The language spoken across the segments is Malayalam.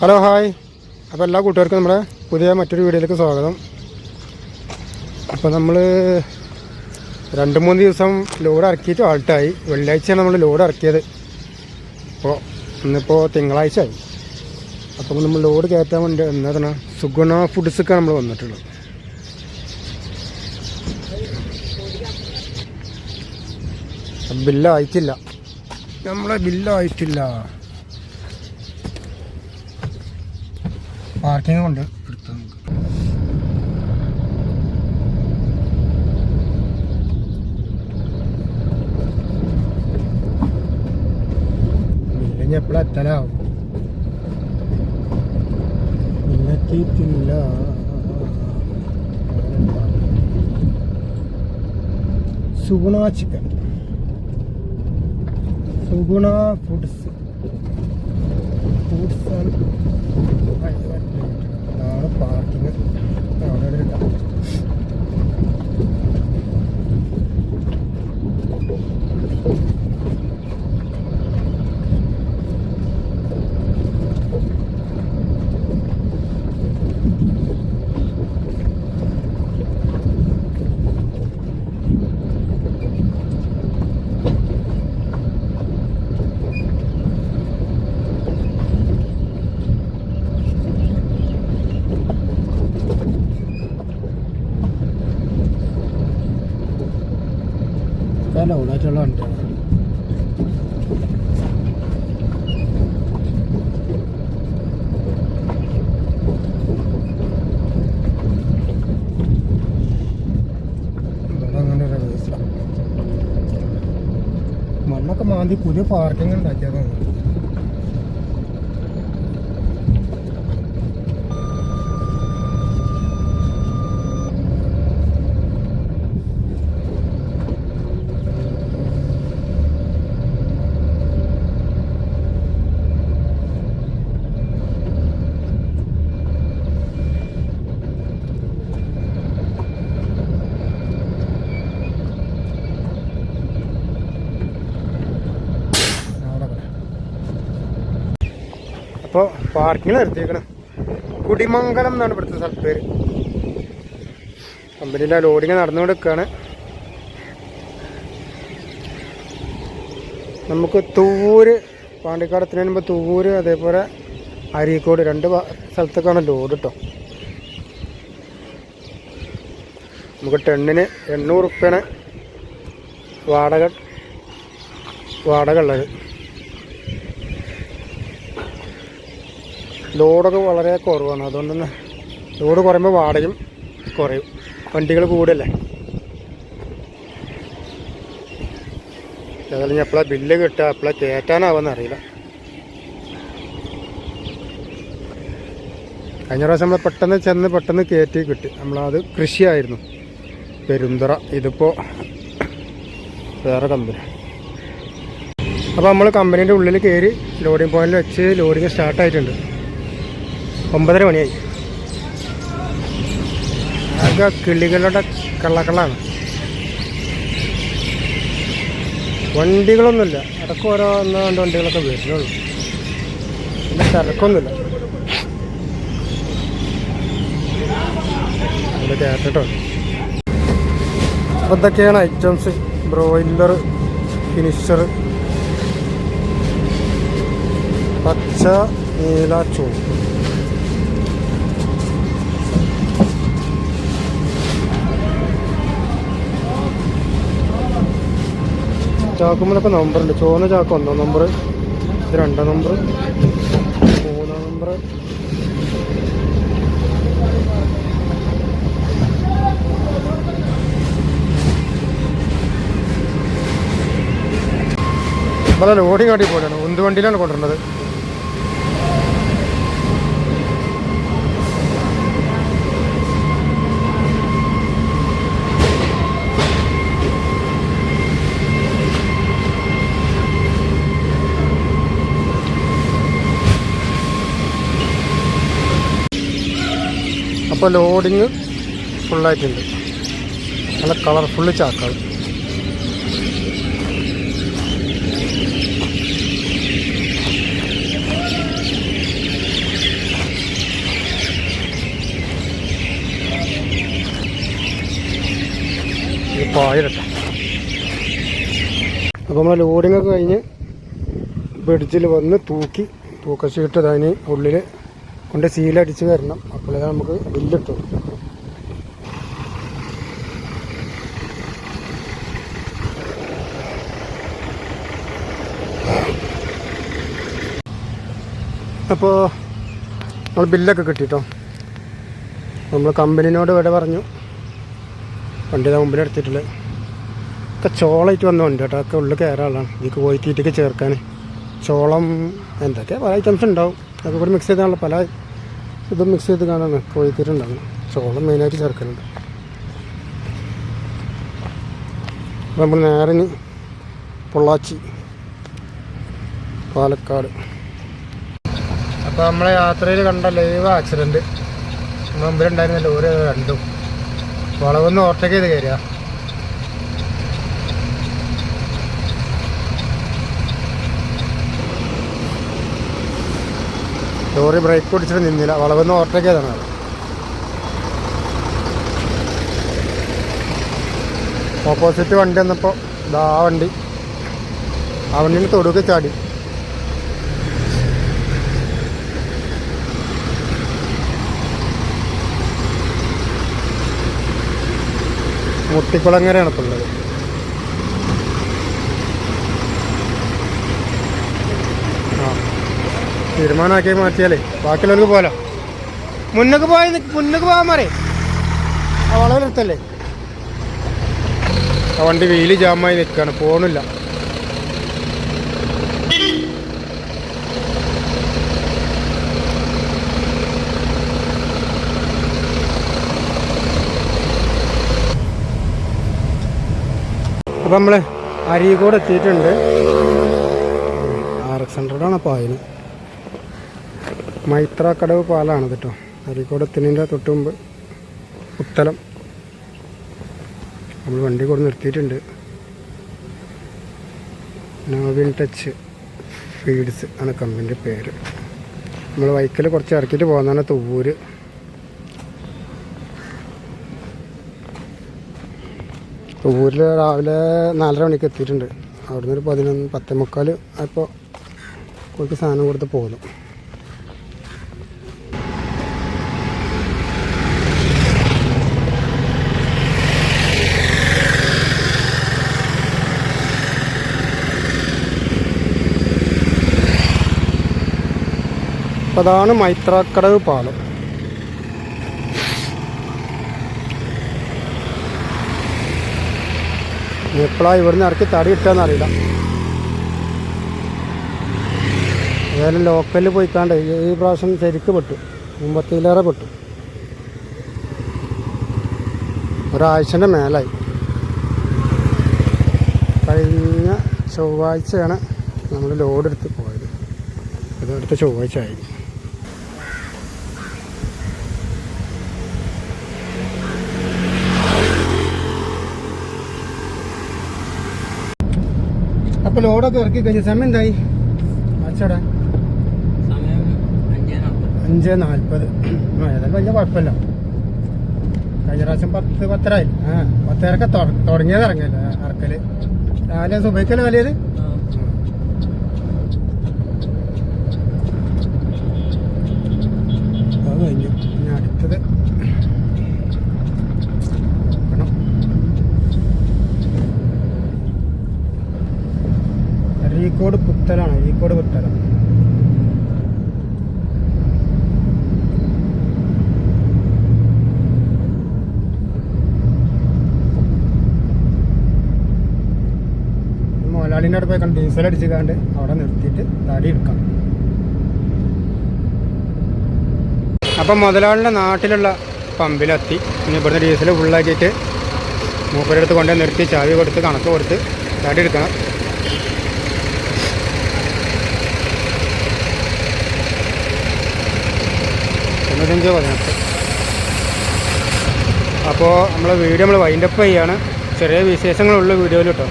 Hello hi. അപ്പോൾ എല്ലാ കൂട്ടുകാർക്കും നമ്മുടെ പുതിയ മറ്റൊരു വീഡിയോയിലേക്ക് സ്വാഗതം. അപ്പോൾ നമ്മൾ രണ്ട് മൂന്ന് ദിവസം ലോഡ് ഇറക്കിയിട്ട് ആൾട്ടായി. വെള്ളിയാഴ്ചയാണ് നമ്മൾ ലോഡ് ഇറക്കിയത്. അപ്പോൾ ഇന്നിപ്പോൾ തിങ്കളാഴ്ച ആയി. അപ്പോൾ നമ്മൾ ലോഡ് കയറ്റാൻ വേണ്ടി എന്നതാണ് സുഗുണ ഫുഡ്സൊക്കെ നമ്മൾ വന്നിട്ടുള്ളത്. ബില്ലായിട്ടില്ല. നമ്മളെ ബില്ലായിട്ടില്ല. പാർക്കിംഗ് ഉണ്ട്. എടുത്തു നമുക്ക്. ബില്ലിഞ്ഞ് എപ്പോഴും എത്തലാവും ബില്ലെത്തിയിട്ടില്ല Suguna chicken. Suguna foods. Foods ആണ്. അതാണ് പാർക്കിങ് ഒക്കെ ലൗഡായിട്ടുള്ള വണ്ടിയാണ്. മണ്ണൊക്കെ മാന്തി പുതിയ പാർക്കിംഗ് ഉണ്ടാക്കിയതാണ് അപ്പോൾ പാർക്കിങ്ങിൽ നിർത്തിയേക്കണം. കുടിമംഗലം എന്നാണ് ഇവിടുത്തെ സ്ഥലത്ത് പേര്. കമ്പനിയിലെ ലോഡിങ് നടന്നുകൊണ്ട് നിൽക്കുകയാണ് നമുക്ക് തൂര് പാണ്ടിക്കാട് എത്തുന്നതിന് മുമ്പ് തൂര് അതേപോലെ അരീക്കോട് രണ്ട് സ്ഥലത്തേക്കാണ് ലോഡ് കേട്ടോ നമുക്ക് ടെണ്ണിന് എണ്ണൂറ് റുപ്യാണ് വാടക വാടക ഉള്ളത്. ലോഡൊക്കെ വളരെ കുറവാണ്. അതുകൊണ്ട് ലോഡ് കുറയുമ്പോൾ വാടകയും കുറയും. വണ്ടികൾ കൂടല്ലേ? ഏതായാലും ഞാൻ എപ്പോഴാണ് ബില്ല് കിട്ടുക എപ്പോഴാണ് കയറ്റാനാവുമെന്ന് അറിയില്ല. കഴിഞ്ഞ പ്രാവശ്യം നമ്മൾ പെട്ടെന്ന് ചെന്ന് പെട്ടെന്ന് കയറ്റി കിട്ടി. നമ്മളത് കൃഷിയായിരുന്നു. പെരുന്തറ. ഇതിപ്പോൾ വേറെ കമ്പനി. അപ്പോൾ നമ്മൾ കമ്പനീന്റെ ഉള്ളിൽ കയറി ലോഡിംഗ് പോയിന്റിൽ വെച്ച് ലോഡിങ് സ്റ്റാർട്ടായിട്ടുണ്ട് ഒമ്പതര മണിയായി. ആകെ കിളികളുടെ കള്ളക്കള്ളാണ് വണ്ടികളൊന്നുമില്ല. ഇടയ്ക്ക് ഓരോ ഒന്നോ രണ്ട് വണ്ടികളൊക്കെ വരുന്നുള്ളൂ. പിന്നെ തിരക്കൊന്നുമില്ല. ഇവിടെ കയറ്റട്ടോ അപ്പോൾ ഇതൊക്കെയാണ് ഐറ്റംസ്. ബ്രോയിലർ ഫിനിഷർ പച്ച നീല ചുവപ്പ്. ചാക്കുമ്പോഴൊക്കെ നമ്പറുണ്ട്. ചുവന്ന ചാക്ക് ഒന്നാം നമ്പർ രണ്ടാം നമ്പർ മൂന്നാം നമ്പർ നമ്മളെ ലോഡിങ് പോലെയാണ് ഉന്ത് വണ്ടിയിലാണ് കൊണ്ടുവരുന്നത്? അപ്പോൾ ലോഡിങ് ഫുള്ളായിട്ടുണ്ട്. നല്ല കളർഫുള്ള് ചാക്കാണ്. പായരട്ടെ അപ്പോൾ നമ്മൾ ലോഡിങ്ങൊക്കെ കഴിഞ്ഞ് ബ്രിഡ്ജിൽ വന്ന് തൂക്കി തൂക്കശീട്ട് അതിന് ഉള്ളിൽ കൊണ്ട് സീലടിച്ച് വരണം. അപ്പോഴേ നമുക്ക് ബില്ലിട്ടു. അപ്പോൾ നമ്മൾ ബില്ലൊക്കെ കിട്ടിട്ടോ. നമ്മൾ കമ്പനിനോട് ഇവിടെ പറഞ്ഞു. വണ്ടിയുടെ മുമ്പിൽ എടുത്തിട്ടില്ല ഒക്കെ ചോളായിട്ട് വണ്ടി കേട്ടോ. ഒക്കെ ഉള്ളിൽ കയറാനുള്ളതാണ്. ഈ കോഴിത്തീറ്റൊക്കെ ചേർക്കാൻ. ചോളം എന്തൊക്കെ ഐറ്റംസ് ഉണ്ടാവും. അതൊക്കെ കൂടി മിക്സ് ചെയ്താണല്ലോ. പല ഇതും മിക്സ് ചെയ്ത് കാണാണ് കോഴിത്തീരുണ്ടാകും ചോളം മെയിനായിട്ട് അപ്പോൾ നമ്മൾ നേരെ പൊള്ളാച്ചി പാലക്കാട്. അപ്പോൾ നമ്മളെ യാത്രയിൽ കണ്ട ലൈവ് ആക്സിഡന്റ് മുമ്പിലുണ്ടായിരുന്ന ലോറി രണ്ടും. വളവൊന്ന് ഓവർടേക്ക് ചെയ്ത് കയറിയ ലോറി ബ്രേക്ക് പിടിച്ചിട്ട് നിന്നില്ല. വളവെന്ന് ഓവർടേക്ക് ചെയ്താണ് ഓപ്പോസിറ്റ് വണ്ടി വന്നപ്പോൾ ഇതാ ആ വണ്ടി. ആ വണ്ടിയിൽ തൊടുക്കെ ചാടി. മുട്ടിക്കുളങ്ങരയാണ് ഇപ്പോൾ ഉള്ളത്. തീരുമാനമാക്കി മാറ്റിയാലേ. ബാക്കിയുള്ളവർക്ക് പോലോ മുന്നക്ക് പോയി നിക്ക്- മുന്നക്ക് പോകാൻ മാറേ. ആ വളവിലെടുത്തല്ലേ ആ വണ്ടി വെയിൽ ജാമായി നിൽക്കുകയാണ് പോണില്ല. അപ്പം നമ്മൾ അരീക്കോട് എത്തിയിട്ടുണ്ട്. ആർ എക്സ് ഹൺഡ്രഡാണ് പായന് മൈത്രക്കടവ് പാലാണ് കേട്ടോ അരീക്കോട് എത്തുന്നതിന്റെ തൊട്ട് മുമ്പ് ഉത്തലം. നമ്മൾ വണ്ടി കൊണ്ട് നിർത്തിയിട്ടുണ്ട്. നോവിൻ ടച്ച് ഫീഡ്സ് ആണ് കമ്പനിന്റെ പേര്. നമ്മൾ വൈക്കൽ കുറച്ച് ഇറക്കിയിട്ട് പോകുന്നതാണ് തൂര് ഊരിൽ രാവിലെ നാലര മണിക്ക് എത്തിയിട്ടുണ്ട്. അവിടുന്ന് ഒരു പതിനൊന്ന് പത്തേ മുക്കാൽ അപ്പോൾ കോഴിക്ക് സാധനം കൊടുത്ത് പോകുന്നു അതാണ് മൈത്രാക്കടവ് പാലം. എപ്പോഴാണ് ഇവിടുന്ന് ഇറക്കി തടി കിട്ടുകയെന്ന് അറിയില്ല. ഏതായാലും ലോക്കലിൽ പോയിക്കാണ്ട് ഈ- പ്രാവശ്യം ശരിക്ക് പെട്ടു. മുമ്പത്തിലേറെ പെട്ടു. ഒരാഴ്ചന്റെ മേലായി. കഴിഞ്ഞ ചൊവ്വാഴ്ചയാണ് നമ്മൾ ലോഡ് എടുത്ത് പോയത്. അടുത്ത ചൊവ്വാഴ്ച ആയി അപ്പോൾ ലോഡൊക്കെ ഇറക്കി കഴിഞ്ഞ സമയം എന്തായി? അച്ചടാ അഞ്ചേ നാൽപ്പത്. ആ ഏതായാലും വലിയ കുഴപ്പമില്ല. കഴിഞ്ഞ പ്രാവശ്യം പത്ത് പത്തരായി ആ പത്തരക്കെ തുടങ്ങിയത് ഇറങ്ങല്ലേ ഇറക്കൽ രാവിലെ സുബൈക്കൽ വലിയത് അത് കഴിഞ്ഞു ഇനി അടുത്തത് നോക്കണം അരീക്കോട് പുത്തലാണ് അരീക്കോട് പുത്തലം മോലാളിന്റെ അവിടെ പോയി കണ്ട് ഡീസൽ അടിച്ച് കാണ്ട് അവിടെ നിർത്തിയിട്ട് താടി എടുക്കാം. അപ്പം മുതലാളിന്റെ നാട്ടിലുള്ള പമ്പിലെത്തി. ഇനി ഇവിടുന്ന് ഡീസൽ ഫുള്ളാക്കിയിട്ട് മൂപ്പരടുത്ത് അടുത്ത് കൊണ്ടുപോയി നിർത്തി ചാവി കൊടുത്ത് കണക്ക് കൊടുത്ത് തടി എടുക്കണം. തൊണ്ണൂറ്റഞ്ച് പതിനെട്ട്. അപ്പോൾ നമ്മളെ വീഡിയോ നമ്മൾ വൈൻഡപ്പ് ചെയ്യാണ്. ചെറിയ വിശേഷങ്ങളുള്ള വീഡിയോയിൽ കേട്ടോ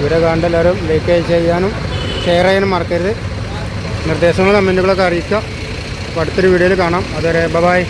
വീഡിയോ കാണേണ്ട എല്ലാവരും ലൈക്ക് ചെയ്യാനും ഷെയർ ചെയ്യാനും മറക്കരുത്. നിർദ്ദേശങ്ങളും കമന്റുകളൊക്കെ അറിയിക്കുക. അപ്പോൾ അടുത്തൊരു വീഡിയോയിൽ കാണാം. അതുവരെ ബൈ